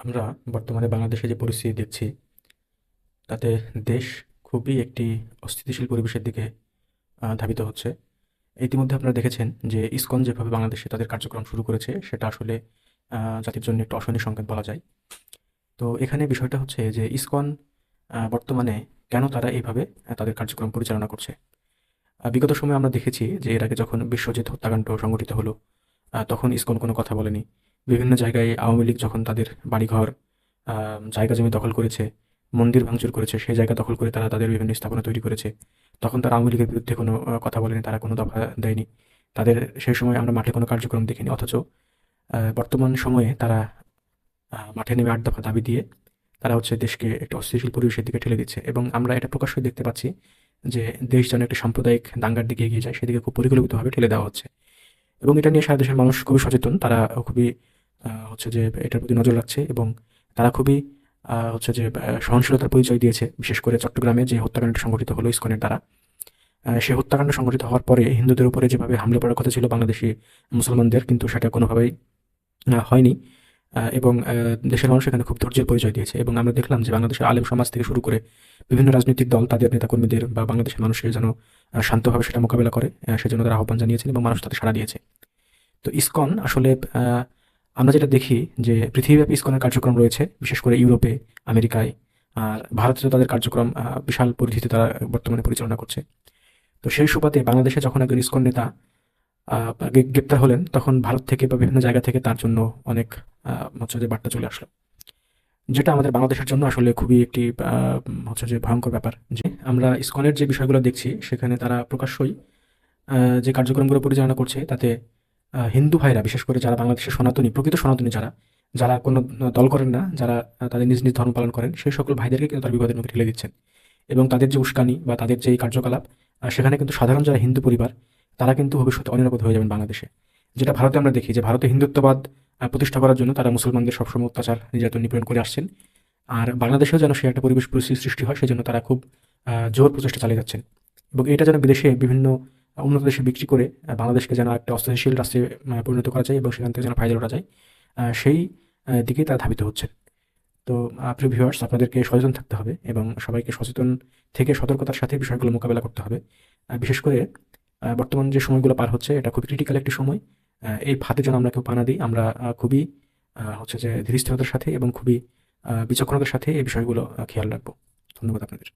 আমরা বর্তমানে বাংলাদেশে যে পরিস্থিতি দেখছি, তাতে দেশ খুবই একটি অস্থিতিশীল পরিবেশের দিকে ধাবিত হচ্ছে। ইতিমধ্যে আপনারা দেখেছেন যে ইসকন যেভাবে বাংলাদেশে তাদের কার্যক্রম শুরু করেছে, সেটা আসলে জাতির জন্য একটু অশনি সংকেত বলা যায়। তো এখানে বিষয়টা হচ্ছে যে ইসকন বর্তমানে কেন তারা এইভাবে তাদের কার্যক্রম পরিচালনা করছে? বিগত সময়ে আমরা দেখেছি যে এর আগে যখন বিশ্বজিৎ হত্যাকাণ্ড সংঘটিত হলো তখন ইসকন কোনো কথা বলেনি। বিভিন্ন জায়গায় আওয়ামী লীগ যখন তাদের বাড়িঘর জায়গা জমি দখল করেছে, মন্দির ভাঙচুর করেছে, সেই জায়গা দখল করে তারা তাদের বিভিন্ন স্থাপনা তৈরি করেছে, তখন তারা আওয়ামী লীগের বিরুদ্ধে কোনো কথা বলেনি, তারা কোনো দফা দেয়নি। তাদের সেই সময় আমরা মাঠে কোনো কার্যক্রম দেখিনি, অথচ বর্তমান সময়ে তারা মাঠে নেমে আট দফা দাবি দিয়ে তারা হচ্ছে দেশকে একটা অস্থিতিশীল পরিবেশের দিকে ঠেলে দিচ্ছে এবং আমরা এটা প্রকাশ্যই দেখতে পাচ্ছি যে দেশ যেন একটা সাম্প্রদায়িক দাঙ্গার দিকে এগিয়ে যায়, সেদিকে খুব পরিকল্পিতভাবে ঠেলে দেওয়া হচ্ছে। এবং এটা নিয়ে সারা দেশের মানুষ খুবই সচেতন, তারা খুবই হচ্ছে যে এটার প্রতি নজর রাখছে এবং তারা খুবই হচ্ছে যে সহনশীলতার পরিচয় দিয়েছে, বিশেষ করে চট্টগ্রামে যে হত্যাকাণ্ড সংঘটিত হলো ইস্কনের দ্বারা। সে হত্যাকাণ্ড সংঘটিত হওয়ার পরে হিন্দুদের উপরে যেভাবে হামলে পড়ার কথা ছিল বাংলাদেশি মুসলমানদের, কিন্তু সেটা কোনোভাবেই হয়নি। এবং দেশের মানুষ এখানে খুব ধৈর্যের পরিচয় দিয়েছে এবং আমরা দেখলাম যে বাংলাদেশের আলেম সমাজ থেকে শুরু করে বিভিন্ন রাজনৈতিক দল, তাদের নেতাকর্মীদের বা বাংলাদেশের মানুষের যেন শান্তভাবে সেটা মোকাবেলা করে সেজন্য তারা আহ্বান জানিয়েছেন এবং মানুষ তাতে সাড়া দিয়েছে। তো ইসকন আসলে আমরা যেটা দেখি যে পৃথিবীব্যাপী ইসকনের কার্যক্রম রয়েছে, বিশেষ করে ইউরোপে, আমেরিকায়, আর ভারতেও তাদের কার্যক্রম বিশাল পরিধিতে তারা বর্তমানে পরিচালনা করছে। তো সেই সুপাতে বাংলাদেশে যখন একজন ইস্কন নেতা গ্রেপ্তার হলেন, তখন ভারত থেকে বা বিভিন্ন জায়গা থেকে তার জন্য অনেক হচ্ছে যে বার্তা চলে আসলো। যেটা আমাদের বাংলাদেশের জন্য আসলে খুবই একটি হচ্ছে যে ভয়ঙ্কর ব্যাপার যে আমরা ইসকনের যে বিষয়গুলো দেখছি, সেখানে তারা প্রকাশ্যই যে কার্যক্রমগুলো পরিচালনা করছে, তাতে হিন্দু ভাইরা, বিশেষ করে যারা বাংলাদেশের সনাতনী, প্রকৃত সনাতনী যারা যারা কোনো দল করেন না, যারা তাদের নিজ নিজ ধর্ম পালন করেন, সেই সকল ভাইদেরকে কিন্তু তার বিপদের মুখে ঠেলে দিচ্ছেন। এবং তাদের যে উস্কানি বা তাদের যে কার্যকলাপ সেখানে কিন্তু সাধারণ যারা হিন্দু পরিবার, তারা কিন্তু ভবিষ্যতে অনিরাপদ হয়ে যাবেন বাংলাদেশে। যেটা ভারতে আমরা দেখি যে ভারতে হিন্দুত্ববাদ প্রতিষ্ঠা করার জন্য তারা মুসলমানদের সবসময় অত্যাচার, নির্যাতন, নিপীড়ন করে আসছেন। আর বাংলাদেশেও যেন সে একটা পরিবেশ পরিস্থিতি সৃষ্টি হয়, সেজন্য তারা খুব জোর প্রচেষ্টা চালিয়ে যাচ্ছেন। এবং এটা যেন বিদেশে বিভিন্ন উন্নত দেশে বিক্রি করে বাংলাদেশকে যেন একটা অস্থিতিশীল রাষ্ট্রে পরিণত করা যায় এবং সেখান থেকে যেন ফায়দা ওঠা যায় সেই দিকেই তারা ধাবিত হচ্ছেন। তো প্রিয় ভিউয়ার্স আপনাদেরকে সচেতন থাকতে হবে এবং সবাইকে সচেতন থেকে সতর্কতার সাথে বিষয়গুলো মোকাবেলা করতে হবে। বিশেষ করে বর্তমান যে সময়গুলো পার হচ্ছে, এটা খুবই ক্রিটিক্যাল একটি সময়। এই ফাঁদে যেন আমরা কেউ পানা দিই, আমরা খুবই হচ্ছে যে ধীরস্থিরতার সাথে এবং খুবই বিচক্ষণতার সাথে এই বিষয়গুলো খেয়াল রাখব। ধন্যবাদ আপনাদের।